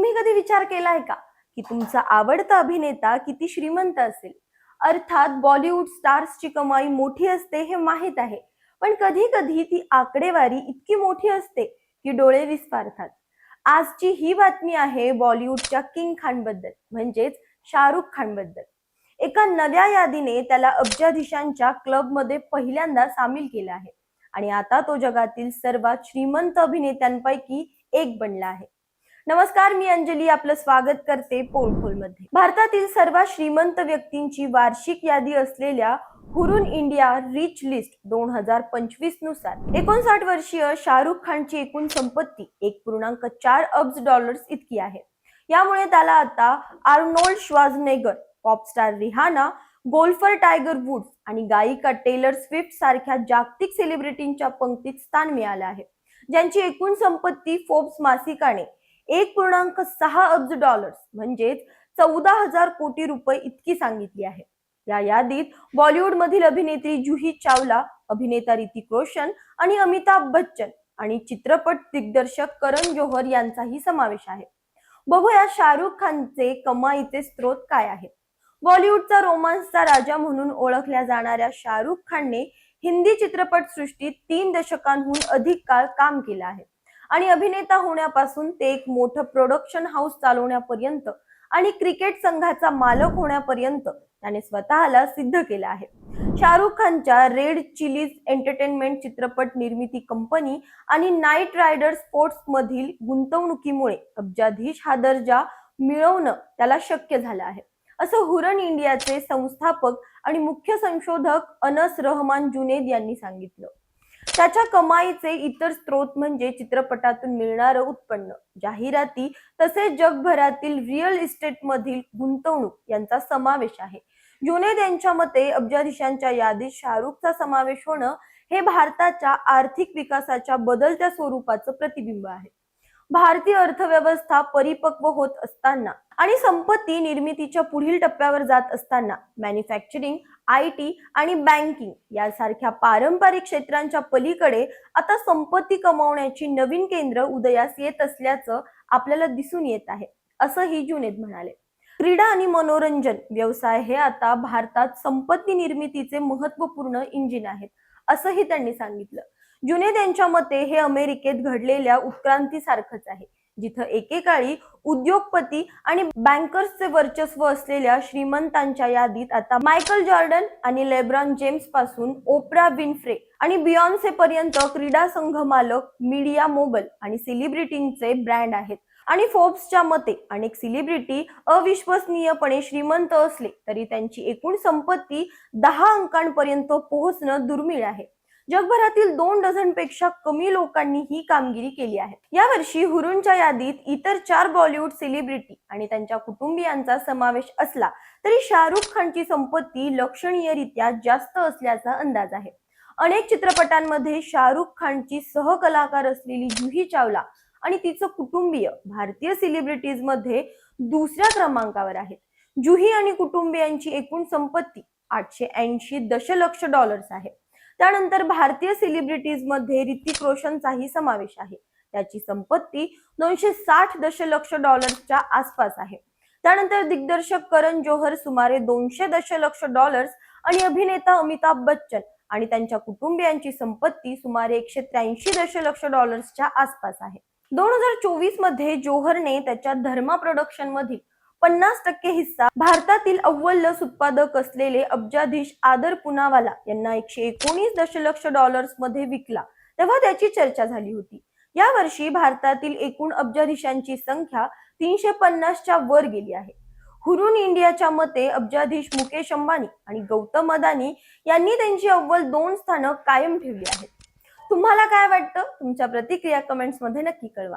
तुम्ही कधी विचार केलाय का? की तुमचा आवडता अभिनेता किती श्रीमंत असेल? अर्थात बॉलिवूड स्टार्सची कमाई मोठी असते हे माहीत आहे. पण कधी कधी ती आकडेवारी इतकी मोठी असते की डोळे विस्फारतात. आजची ही बातमी आहे बॉलिवूडच्या किंग खानबद्दल म्हणजेच शाहरुख खानबद्दल एका नव्या यादीने त्याला अब्जाधीशांच्या क्लबमध्ये पहिल्यांदा सामील केलं आहे. आणि आता तो जगातील सर्वात श्रीमंत अभिनेत्यांपैकी एक बनला आहे. नमस्कार मी अंजली. आपलं स्वागत करते पोलखोलमध्ये. भारतातील सर्वात श्रीमंत व्यक्तींची वार्षिक यादी असलेल्या हुरून इंडिया रिच लिस्ट दोन हजार पंचवीसनुसार. एकोणसाठ वर्षीय शाहरुख खानची एकूण संपत्ती एक पूर्णांक चार अब्ज डॉलर्स इतकी आहे. यामुळे त्याला आता Arnold Schwarzenegger popstar Rihanna golfer Tiger Woods आणि गायिका टेलर स्विफ्ट सारख्या जागतिक सेलिब्रिटींच्या पंक्तीत स्थान मिळालं आहे. ज्यांची एकूण संपत्ती फोर्ब्स मासिकाने एक पूर्णांक सहा अब्ज डॉलर्स म्हणजेच चौदा हजार कोटी रुपये इतकी सांगितली आहे. या यादीत बॉलिवूडमधील अभिनेत्री जुही चावला अभिनेता ऋतिक रोशन आणि अमिताभ बच्चन आणि चित्रपट दिग्दर्शक करण जोहर यांचाही समावेश आहे. बघूया शाहरुख खानचे कमाईचे स्रोत काय आहेत बॉलिवूडचा रोमांसचा राजा म्हणून ओळखल्या जाणाऱ्या शाहरुख खानने हिंदी चित्रपटसृष्टीत तीन दशकांहून अधिक काळ काम केलं आहे. आणि अभिनेता होण्यापासून ते एक मोठं प्रोडक्शन हाऊस चालवण्यापर्यंत आणि क्रिकेट संघाचा मालक होण्यापर्यंत त्याने स्वतःला सिद्ध केलं आहे. शाहरुख खानच्या रेड चिलीज एंटरटेनमेंट चित्रपट निर्मिती कंपनी आणि नाईट रायडर स्पोर्ट्स मधील गुंतवणुकीमुळे अब्जाधीश हा दर्जा मिळवणं त्याला शक्य झालं आहे. असं हुरन इंडियाचे संस्थापक आणि मुख्य संशोधक अनस रहमान जुनेद यांनी सांगितलं. त्याच्या कमाईचे इतर स्रोत म्हणजे चित्रपटातून मिळणारं उत्पन्न. जाहिराती तसेच जगभरातील रिअल इस्टेट मधील गुंतवणूक यांचा समावेश आहे. जुनेद यांच्या मते अब्जाधीशांच्या यादीत शाहरुखचा समावेश होणं हे भारताच्या आर्थिक विकासाच्या बदलत्या स्वरूपाचं प्रतिबिंब आहे. भारतीय अर्थव्यवस्था परिपक्व होत असताना आणि संपत्ती निर्मितीच्या पुढील टप्प्यावर जात असताना मॅन्युफॅक्चरिंग आय टी आणि बँकिंग यासारख्या पारंपरिक क्षेत्रांच्या पलीकडे आता संपत्ती कमावण्याची नवीन केंद्र उदयास येत असल्याचं आपल्याला दिसून येत आहे असंही जुनेद म्हणाले. क्रीडा आणि मनोरंजन व्यवसाय हे आता भारतात संपत्ती निर्मितीचे महत्त्वपूर्ण इंजिन आहेत असंही त्यांनी सांगितलं. जुनेद यांच्या मते हे अमेरिकेत घडलेल्या उत्क्रांतीसारखंच आहे. जिथं एकेकाळी उद्योगपती आणि बँकर्सचे वर्चस्व असलेल्या श्रीमंतांच्या यादीत आता मायकल जॉर्डन आणि लेब्रॉन जेम्सपासून ओप्रा विनफ्रे आणि बियॉन्से पर्यंत क्रीडा संघ मालक मीडिया मोबल आणि सेलिब्रिटींचे ब्रँड आहेत. आणि फोर्ब्सच्या मते अनेक सेलिब्रिटी अविश्वसनीयपणे श्रीमंत असले तरी त्यांची एकूण संपत्ती दहा अंकांपर्यंत पोहोचणं दुर्मिळ आहे. जगभरातील दोन डझनपेक्षा कमी लोकांनी ही कामगिरी केली आहे. यावर्षी हुरूनच्या यादीत इतर चार बॉलिवूड सेलिब्रिटी आणि त्यांच्या कुटुंबियांचा समावेश असला तरी शाहरुख खानची संपत्ती लक्षणीयरित्या जास्त असल्याचा अंदाज आहे. अनेक चित्रपटांमध्ये शाहरुख खानची सहकलाकार असलेली जुही चावला आणि तिचं कुटुंबीय भारतीय सेलिब्रिटीजमध्ये दुसऱ्या क्रमांकावर आहेत. जुही आणि कुटुंबियांची एकूण संपत्ती आठशे ऐंशी दशलक्ष डॉलर्स आहे. त्यानंतर भारतीय सेलिब्रिटीजमध्ये ऋतिक रोशनचाही समावेश आहे. त्याची संपत्ती दोनशे साठ दशलक्ष डॉलर्सच्या आसपास आहे. त्यानंतर दिग्दर्शक करण जोहर सुमारे दोनशे दशलक्ष डॉलर्स आणि अभिनेता अमिताभ बच्चन आणि त्यांच्या कुटुंबियांची संपत्ती सुमारे एकशे त्र्याऐंशी दशलक्ष डॉलर्सच्या आसपास आहे. दोन हजार चोवीसमध्ये जोहरने त्याच्या धर्मा प्रोडक्शन मधील पन्नास टक्के हिस्सा भारतातील अव्वल लस उत्पादक असलेले अब्जाधीश आदर पुनावाला यांना एकशे एकोणीस दशलक्ष डॉलर्समध्ये विकला. तेव्हा त्याची चर्चा झाली होती. या वर्षी भारतातील एकूण अब्जाधीशांची संख्या तीनशे पन्नासच्या वर गेली आहे. हुरून इंडियाच्या मते अब्जाधीश मुकेश अंबानी आणि गौतम अदानी यांनी त्यांची अव्वल दोन स्थानं कायम ठेवली आहेत. तुम्हाला काय वाटतं? तुमच्या प्रतिक्रिया कमेंट्समध्ये नक्की कळवा.